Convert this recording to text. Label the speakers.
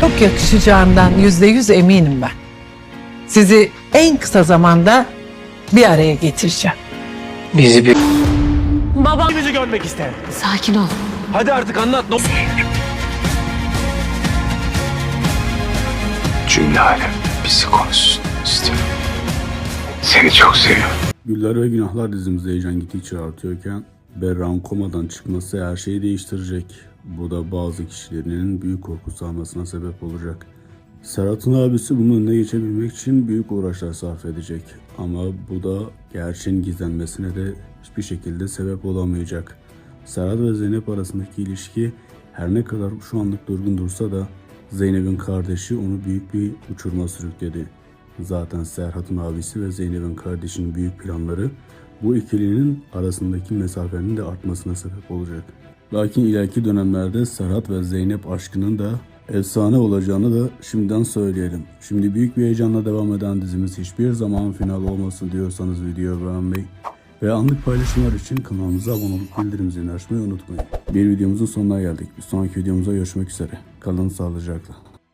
Speaker 1: Çok yakışacağından yüzde yüz eminim ben. Sizi en kısa zamanda bir araya getireceğim.
Speaker 2: Bizi bir
Speaker 3: Bizi görmek ister.
Speaker 4: Sakin ol.
Speaker 3: Hadi artık anlat. Ne
Speaker 2: cümle alem bizi konuşsun istiyorum. Seni çok seviyorum.
Speaker 5: Güller ve Günahlar dizimizde heyecan gittikçe artıyorken Berra'nın komadan çıkması her şeyi değiştirecek. Bu da bazı kişilerin büyük korku salmasına sebep olacak. Serhat'ın abisi bunun önüne geçebilmek için büyük uğraşlar sarf edecek. Ama bu da gerçeğin gizlenmesine de hiçbir şekilde sebep olamayacak. Serhat ve Zeynep arasındaki ilişki her ne kadar şu anlık durgun dursa da Zeynep'in kardeşi onu büyük bir uçuruma sürükledi. Zaten Serhat'ın abisi ve Zeynep'in kardeşinin büyük planları bu ikilinin arasındaki mesafenin de artmasına sebep olacak. Lakin ileriki dönemlerde Serhat ve Zeynep aşkının da efsane olacağını da şimdiden söyleyelim. Şimdi büyük bir heyecanla devam eden dizimiz hiçbir zaman final olmasın diyorsanız videoyu beğenmeyi ve anlık paylaşımlar için kanalımıza abone olup bildirim zilini açmayı unutmayın. Bir videomuzun sonuna geldik. Bir sonraki videomuzda görüşmek üzere. Kalın sağlıcakla.